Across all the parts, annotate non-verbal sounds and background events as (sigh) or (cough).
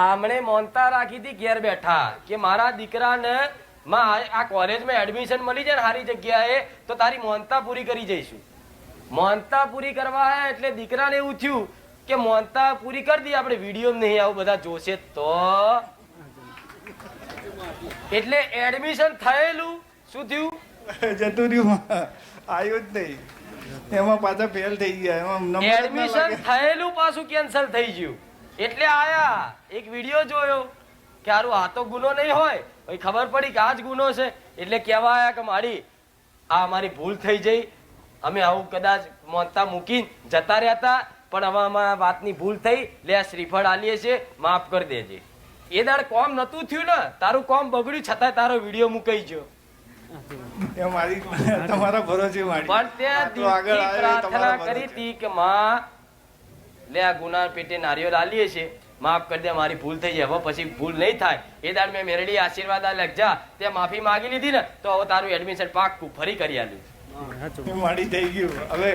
આમણે મોનતા રાખી હતી ઘેર બેઠા કે મારા દીકરાને માં આ- કોલેજમાં એડમિશન મળી જાય ને સારી જગ્યાએ તો તારી મોનતા પૂરી કરી જઈશું. મોનતા પૂરી કરવા હે એટલે દીકરાને એવું થયું કે મોનતા પૂરી કરી દઈએ આપણે વીડિયો નહીં આવું બધા જોશે તો. એટલે એડમિશન થયેલું શું થયું? જતું રહ્યું આવ્યું જ નહીં. એમાં પાછા ફેલ થઈ ગયા. એમાં એડમિશન થયેલું પાછું કેન્સલ થઈ ગયું. એટલે આયા એક વીડિયો જોયો કે આરું આ તો ગુનો નહીં હોય પછી ખબર પડી કે આ જ ગુનો છે. એટલે કહેવા આવ્યા કે મારી આ અમારી ભૂલ થઈ જઈ. અમે આવું કદાચ મોનતા મૂકીને જતા રહેતા પણ હવે અમારા વાતની ભૂલ થઈ. લે આ શ્રીફળ આલીએ છે માફ કરી દેજે. એ દાડ કોમ નતું થયું ને તારું કોમ બગડ્યું છતાં તારો વીડિયો મુકાઈ ગયો. તમારા ભરોસે પણ તે પ્રાર્થના કરી. હતી કે માં લે આ ગુના પેટે નારિયેળ આલીએ છીએ માફ કરી દે મારી ભૂલ થઈ જાય. હવે પછી ભૂલ નહીં થાય. એ દાડ મેં મેરડી આશીર્વાદ આ લખજા તે માફી માગી લીધી ને તો હવે તારું એડમિશન પાક્કું ફરી કરી આલ્યું માડી થઈ ગયું. હવે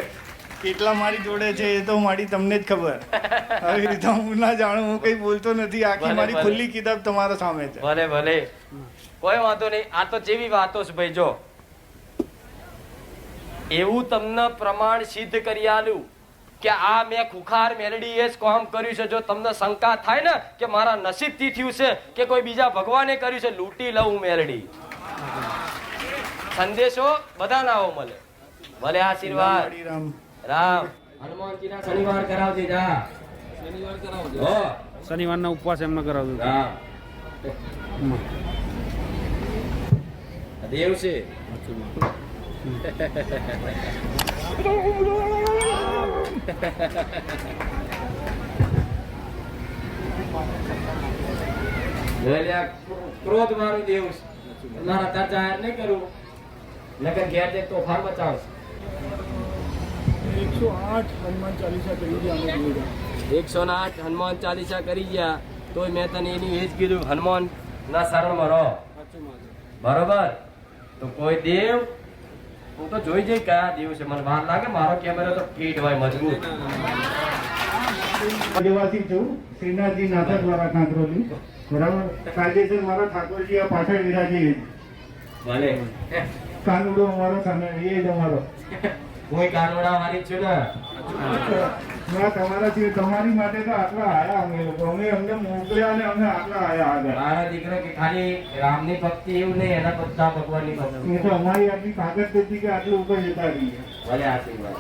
કેટલા મારી જોડે છે એ તો મારી તમને જ ખબર. આવી રીતે હું ના જાણું હું કઈ બોલતો નથી. આખી મારી ખુલ્લી કિતાબ તમારા સામે છે. ભલે ભલે. કોઈ વાંધો નહીં. આ તો જેવી વાતો છે ભાઈ જો. એવું તમને પ્રમાણ સિદ્ધ કરી આલ્યું કે આ મેં ખુખાર મેલડી એ જ કોમ કર્યું છે. જો તમને શંકા થાય ને કે મારા નસીબથી થયું છે કે કોઈ બીજા ભગવાને કર્યું છે લૂંટી લઉં મેલડી. સંદેશો બધા નાઓ મળે. ભલે આશીર્વાદ. રામ રામ. હનુમાનજીના શનિવાર કરાવજે જા. હો. શનિવારના ઉપવાસ એમને કરાવજો. દેવ છે. (laughs) ક્રોધ મારું દેવ છે. મારા ત્યાં જાહેર નહીં કરું નકર ઘેર જઈ તોફાન મચાવશે એકસો આઠ હનુમાન ચાલીસા કરી ગયા એકસો ને આઠ હનુમાન ચાલીસા કરી ગયા. તોય મેં તને એની એ જ કીધું હનુમાન ના શરણમાં રહો. બરોબર? તો કોઈ દેવ હું તો જોઈ જઈ કયા દેવ છે મને વાર લાગે મારો કેમેરો તો ફીટ હોય મજબૂત. આદિવાસી છું શ્રીનાથજી નાથક મારા કાંકરોલી બરાબર? કાયદેસર મારા ઠાકોરજી આ પાછળ વિરાજી ભલે. કાનુડો અમારો સામે એ જ અમારો. કોઈ કાનુડા વાળી છું ને? ના તમારા સિવાય તમારી માટે તો આટલા આયા અમે લોકો. અમે અમને મોકલ્યા અને અમે આટલા આયા આગળ મારા દીકરો કે ખાલી રામની ભક્તિ એવું નહીં એના બધા ભગવાનની ભક્તિ. તો અમારી આટલી તાકાત હતી કે આટલું ઉપર જતા રહીએ. ભલે આશીર્વાદ.